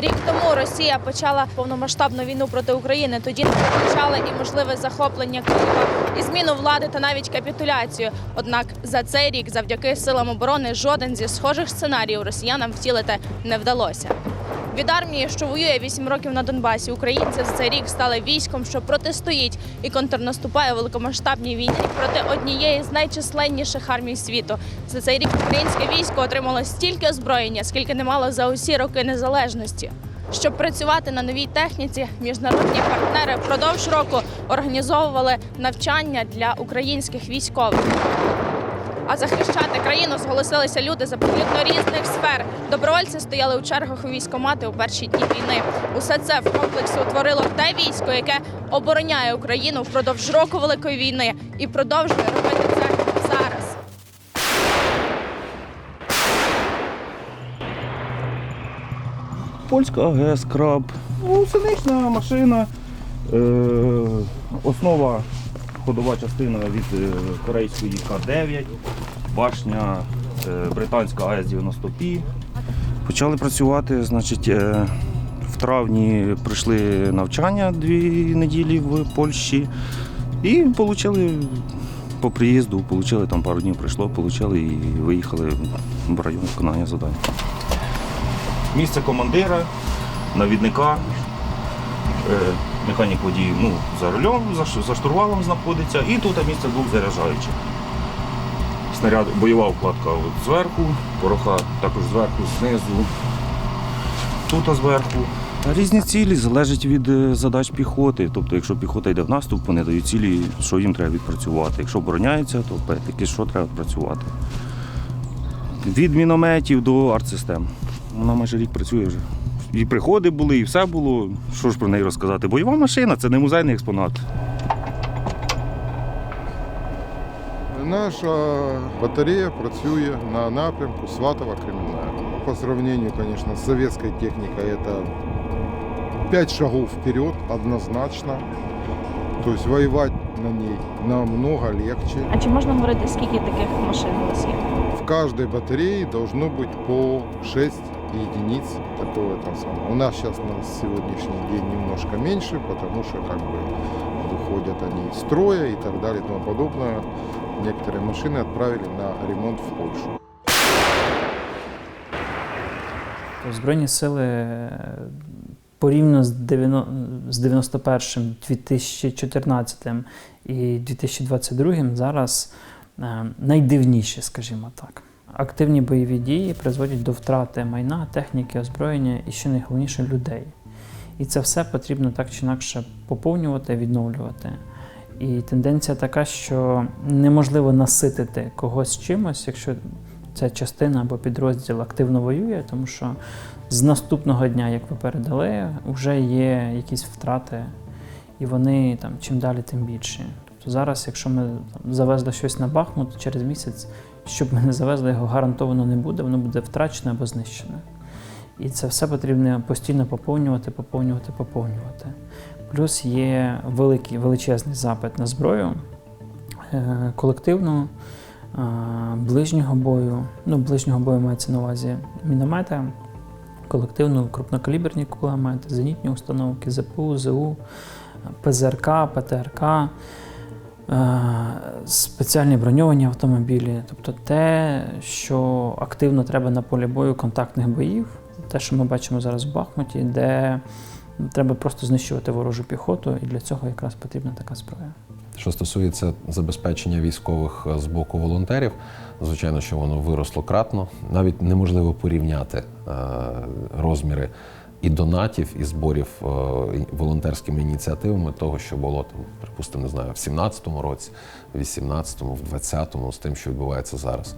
Рік тому Росія почала повномасштабну війну проти України. Тоді не виключали і можливе захоплення Києва, і зміну влади та навіть капітуляцію. Однак за цей рік, завдяки силам оборони, жоден зі схожих сценаріїв росіянам втілити не вдалося. Від армії, що воює 8 років на Донбасі, українці за цей рік стали військом, що протистоїть і контрнаступає великомасштабній війні проти однієї з найчисленніших армій світу. За цей рік українське військо отримало стільки озброєння, скільки не мало за усі роки незалежності. Щоб працювати на новій техніці, міжнародні партнери впродовж року організовували навчання для українських військових. А захищати країну зголосилися люди з абсолютно різних сфер. Добровольці стояли у чергах у військомати у перші дні війни. Усе це в комплексі утворило те військо, яке обороняє Україну впродовж року великої війни і продовжує робити це зараз. Польська АГС, краб. Ну, синична машина. Е, основа ходова частина від е, корейської К-9, башня е, британська АС-90Пі. Почали працювати, значить, е, в травні прийшли навчання дві неділі в Польщі і отримали по приїзду, отримали там пару днів прийшло, отримали і виїхали в район виконання завдань. Місце командира, навідника, механік водій ну, за рулем, за, за штурвалом знаходиться, і тут місце двох заряджаючих. Снаряд, бойова вкладка от зверху, пороха також зверху, знизу, тут зверху. Різні цілі залежать від е, задач піхоти. Тобто, якщо піхота йде в наступ, вони дають цілі, що їм треба відпрацювати. Якщо обороняються, то опять-таки, що треба працювати. Від мінометів до артсистем. Вона майже рік працює вже. І приходи були, і все було. Що ж про неї розказати? Бойова машина це не музейний експонат. Наша батарея працює на напрямку Сватова Кремінна. По сравнению, конечно, с советской техникой это 5 шагов вперед однозначно. То есть воевать на ней намного легче. А чи можна говорити, скільки таких машин у вас є? В каждой батарее должно быть по 6 единиц такого там самого. У нас сейчас на сегодняшний день немножко меньше, потому что как бы выходят они из строя и так далее и тому подобное. Некоторые машины отправили на ремонт в Польшу. Збройні сили е, порівняно з 90 з 91-м, 2014 і 2022 зараз е, найдивніші, скажімо так. Активні бойові дії призводять до втрати майна, техніки, озброєння і що найголовніше людей. І це все потрібно так чи інакше поповнювати, відновлювати. І тенденція така, що неможливо наситити когось чимось, якщо ця частина або підрозділ активно воює, тому що з наступного дня, як ви передали, вже є якісь втрати, і вони там чим далі, тим більші. Тобто зараз, якщо ми завезли щось на Бахмут, через місяць, щоб ми не завезли, його гарантовано не буде, воно буде втрачене або знищене. І це все потрібно постійно поповнювати, поповнювати, поповнювати. Плюс є великий величезний запит на зброю е, колективну, е, ближнього бою. Ну, ближнього бою мається на увазі міномети, колективну крупнокаліберні кулемети, зенітні установки, ЗПУ, ЗУ, ПЗРК, ПТРК, спеціальні броньовані автомобілі. Тобто те, що активно треба на полі бою контактних боїв, те, що ми бачимо зараз в Бахмуті, де треба просто знищувати ворожу піхоту, і для цього якраз потрібна така зброя. Що стосується забезпечення військових е, з боку волонтерів, звичайно, що воно виросло кратно. Навіть неможливо порівняти е, розміри і донатів, і зборів е, волонтерськими ініціативами того, що було там, припустимо, не знаю, в 17-му році, в 18-му, в 20-му, з тим, що відбувається зараз.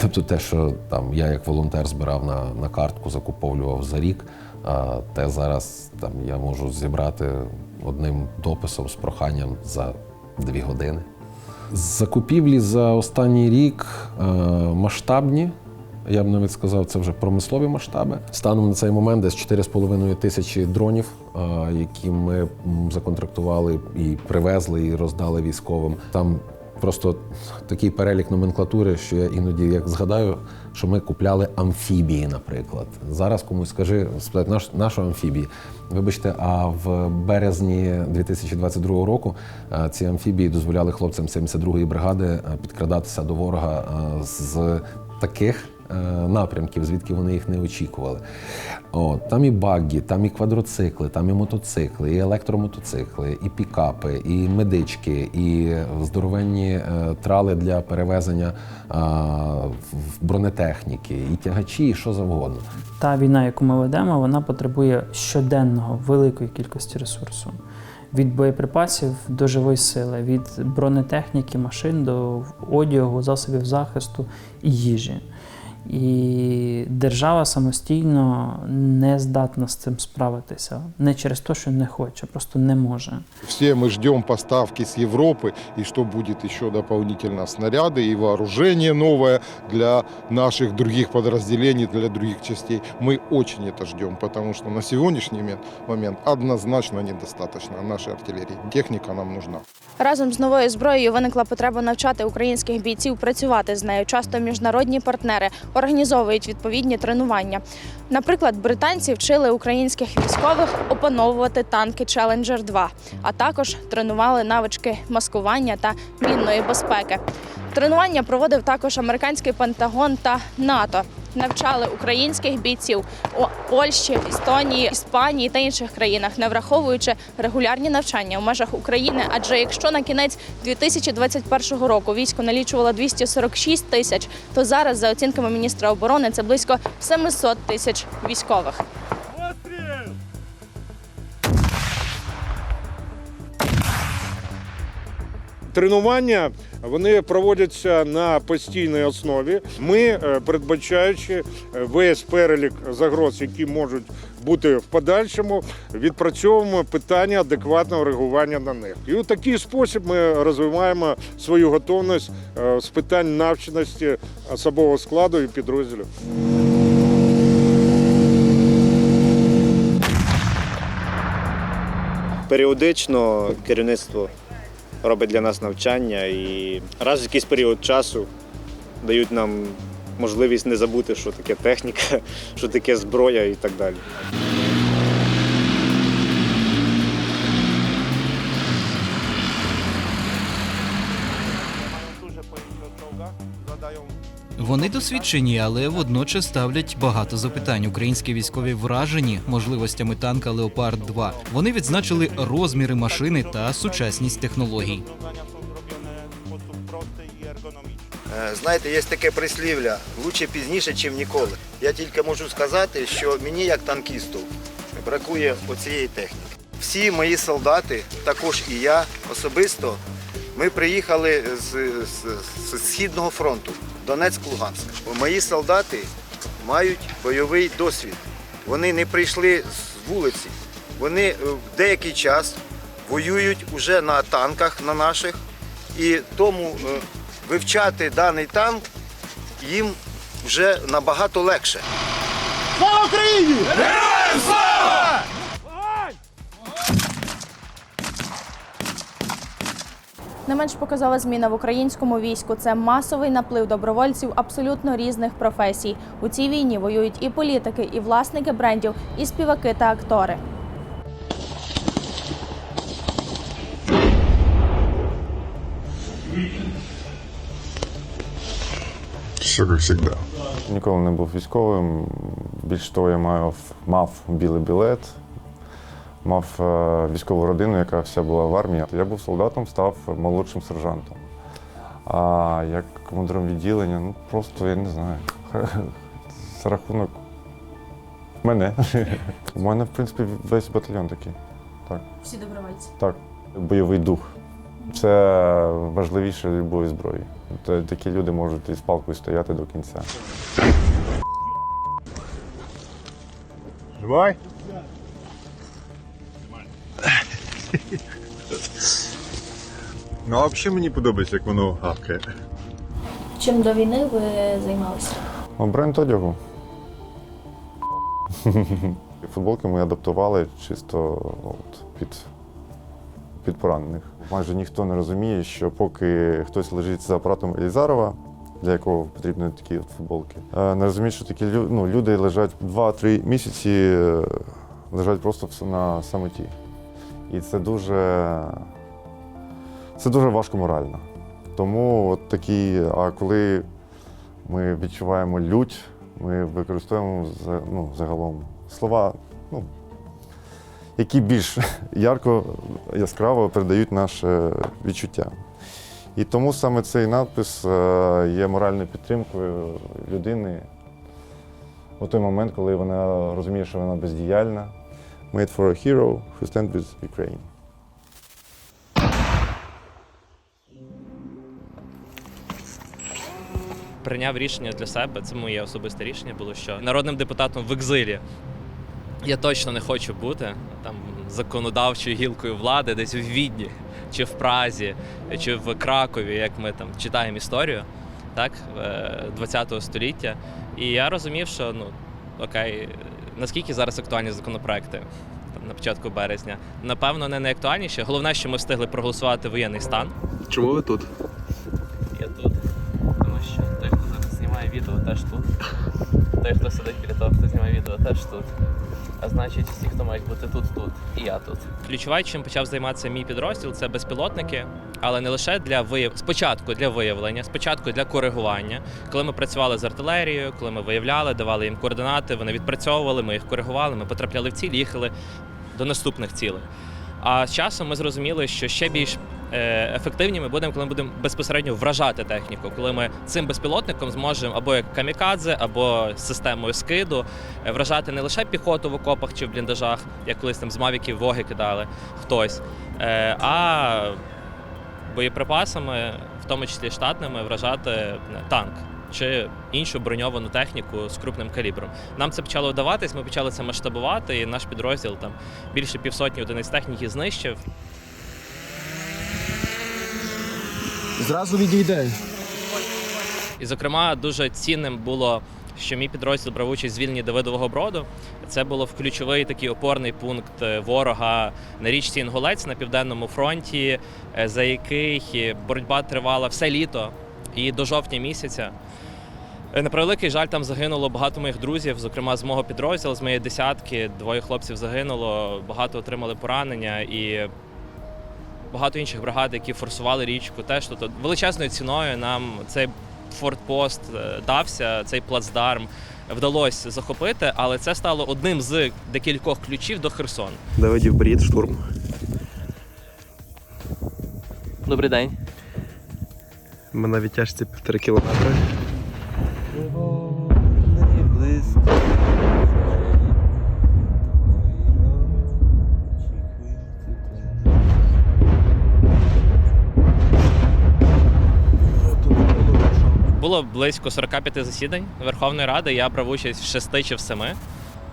Тобто, те, що там я як волонтер збирав на, на картку, закуповлював за рік, а те зараз там я можу зібрати одним дописом з проханням за дві години. Закупівлі за останній рік е, масштабні. Я б навіть сказав, це вже промислові масштаби. Станом на цей момент десь 4,5 тисячі дронів, які ми законтрактували і привезли, і роздали військовим. Там просто такий перелік номенклатури, що я іноді як згадаю, що ми купляли амфібії, наприклад. Зараз комусь скажи, спитають, наш, нашу амфібії. Вибачте, а в березні 2022 року ці амфібії дозволяли хлопцям 72-ї бригади підкрадатися до ворога з таких напрямків, звідки вони їх не очікували. От, там і баггі, там і квадроцикли, там і мотоцикли, і електромотоцикли, і пікапи, і медички, і здоровенні е, трали для перевезення в бронетехніки, і тягачі, і що завгодно. Та війна, яку ми ведемо, вона потребує щоденного великої кількості ресурсу. Від боєприпасів до живої сили, від бронетехніки, машин до одягу, засобів захисту і їжі. І держава самостійно не здатна з цим справитися. Не через те, що не хоче, просто не може. Все мы ждем поставки с Европы, и что будет еще дополнительно снаряды и вооружение новое для наших других подразделений, для других частей. Мы очень это ждем, потому что на сегодняшний момент- момент однозначно недостаточно нашей артиллерии. Техника нам нужна. Разом з новою зброєю виникла потреба навчати українських бійців працювати з нею. Часто міжнародні партнери організовують відповідні тренування. Наприклад, британці вчили українських військових опановувати танки Challenger 2, а також тренували навички маскування та мінної безпеки. Тренування проводив також американський Пентагон та НАТО. Навчали українських бійців у Польщі, Естонії, Іспанії та інших країнах, не враховуючи регулярні навчання в межах України. Адже якщо на кінець 2021 року військо налічувало 246 тисяч, то зараз, за оцінками міністра оборони, це близько 700 тисяч військових. Тренування вони проводяться на постійній основі. Ми, е, передбачаючи е, весь перелік загроз, які можуть бути в подальшому, відпрацьовуємо питання адекватного реагування на них. І у такий спосіб ми розвиваємо свою готовність е, з питань навченості особового складу і підрозділів. Періодично керівництво робить для нас навчання і раз в якийсь період часу дають нам можливість не забути, що таке техніка, що таке зброя і так далі. Вони досвідчені, але водночас ставлять багато запитань. Українські військові вражені можливостями танка Леопард 2 Вони відзначили розміри машини та сучасність технологій. Е, Знаєте, є таке прислів'я лучше пізніше, ніж ніколи. Я тільки можу сказати, що мені, як танкісту, бракує оцієї техніки. Всі мої солдати, також і я особисто, ми приїхали з, з, з Східного фронту, Донецьк-Луганськ. Мої солдати мають бойовий досвід. Вони не прийшли з вулиці. Вони е, деякий час воюють уже на танках на наших. І тому е, вивчати даний танк їм вже набагато легше. Не менш показова зміна в українському війську це масовий наплив добровольців абсолютно різних професій. У цій війні воюють і політики, і власники брендів, і співаки та актори. Все как всегда. Ніколи не був військовим. Більш того, я мав, мав білий білет, мав е, військову родину, яка вся була в армії. Я був солдатом, став молодшим сержантом. А як командиром відділення, ну просто я не знаю. За рахунок мене. У мене, в принципі, весь батальйон такий. Так, Всі добровольці. так. Бойовий дух. Це важливіше любої зброї. Такі люди можуть із палкою стояти до кінця. Давай. Ну, а взагалі мені подобається, як воно гавкає. Чим до війни ви займалися? Бренд одягу. Футболки ми адаптували чисто от, під під поранених. Майже ніхто не розуміє, що поки хтось лежить за апаратом Елізарова, для якого потрібні такі от футболки, е, не розуміють, що такі ну, люди лежать 2-3 місяці, е, лежать просто на самоті. І це дуже, це дуже важко морально. Тому от такі, а коли ми відчуваємо лють, ми використовуємо ну, загалом слова, ну, які більш ярко, яскраво передають наше відчуття. І тому саме цей надпис е, є моральною підтримкою людини у той момент, коли вона розуміє, що вона бездіяльна. Made for a hero who stands with Ukraine. прийняв рішення для себе. Це моє особисте рішення було, що народним депутатом в екзилі я точно не хочу бути там законодавчою гілкою влади, десь в Відні, чи в Празі, чи в Кракові, як ми там читаємо історію, так, ХХ століття. І я розумів, що ну окей, наскільки зараз актуальні законопроекти. Там на початку березня, напевно, не найактуальніші. Головне, що ми встигли проголосувати воєнний стан. Чому ви тут? Я тут. Тому що той, хто зараз знімає відео, теж тут. Той, хто сидить біля того, хто знімає відео, теж тут. А значить, всі, хто мають бути тут, тут. І я тут. Ключова, чим почав займатися мій підрозділ, це безпілотники, але не лише для вияв... спочатку для виявлення, спочатку для коригування. Коли ми працювали з артилерією, коли ми виявляли, давали їм координати, вони відпрацьовували, ми їх коригували, ми потрапляли в ціль, їхали до наступних цілей. А з часом ми зрозуміли, що ще більш е, ефективні ми будемо, коли ми будемо безпосередньо вражати техніку, коли ми цим безпілотником зможемо або як камікадзе, або системою скиду е, вражати не лише піхоту в окопах чи в бліндажах, як колись там з мавіків воги кидали хтось, е, а боєприпасами, в тому числі штатними, вражати танк. Чи іншу броньовану техніку з крупним калібром. Нам це почало вдаватись, ми почали це масштабувати, і наш підрозділ там більше півсотні одиниць техніки знищив. Зразу відійде. І, зокрема, дуже цінним було, що мій підрозділ брав участь в звільненні Давидового броду. Це було ключовий такий опорний пункт е, ворога на річці Інгулець на південному фронті, е, за який е, боротьба тривала все літо і до жовтня місяця. На превеликий жаль, там загинуло багато моїх друзів, зокрема з мого підрозділу, з моєї десятки. Двоє хлопців загинуло, багато отримали поранення і багато інших бригад, які форсували річку. Теж тобто величезною ціною нам цей фортпост е, дався, цей плацдарм вдалося захопити, але це стало одним з декількох ключів до Херсону. Давидів брід, штурм. Добрий день. Ми на відтяжці півтори кілометри. Було близько 45 засідань Верховної Ради. Я брав участь в шести чи в семи,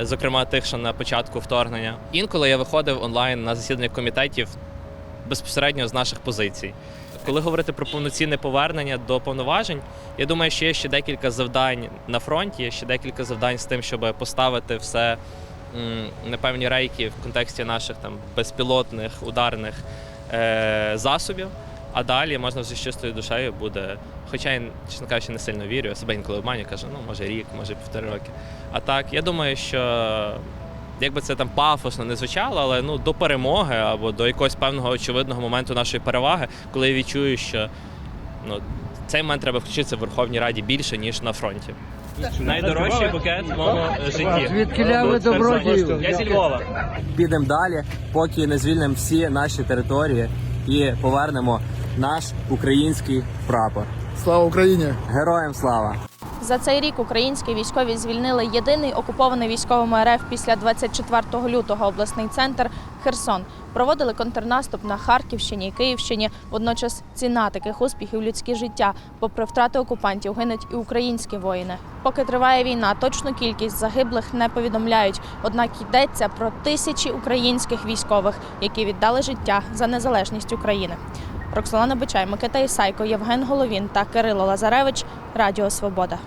зокрема тих, що на початку вторгнення. Інколи я виходив онлайн на засідання комітетів безпосередньо з наших позицій. Коли говорити про повноцінне повернення до повноважень, я думаю, що є ще декілька завдань на фронті, є ще декілька завдань з тим, щоб поставити все на певні рейки в контексті наших там безпілотних ударних е- засобів. А далі можна вже з чистою душею буде. Хоча я, чесно кажучи, не сильно вірю, я себе інколи обманю, кажу, ну може рік, може півтори роки. А так, я думаю, що якби це там пафосно не звучало, але ну до перемоги або до якогось певного очевидного моменту нашої переваги, коли я відчую, що ну цей момент треба включитися в Верховній Раді більше ніж на фронті. Найдорожчий букет в моєму житті. Звідки ви добродію? Я зі Львова. Підемо далі, поки не звільнимо всі наші території і повернемо наш український прапор. Слава Україні! Героям слава! За цей рік українські військові звільнили єдиний окупований військовими РФ після 24 лютого обласний центр Херсон. Проводили контрнаступ на Харківщині і Київщині. Водночас ціна таких успіхів людське життя. Попри втрати окупантів, гинуть і українські воїни. Поки триває війна, точну кількість загиблих не повідомляють. Однак йдеться про тисячі українських військових, які віддали життя за незалежність України. Роксолана Бичай, Микита Ісайко, Євген Головін та Кирило Лазаревич. Радіо Свобода.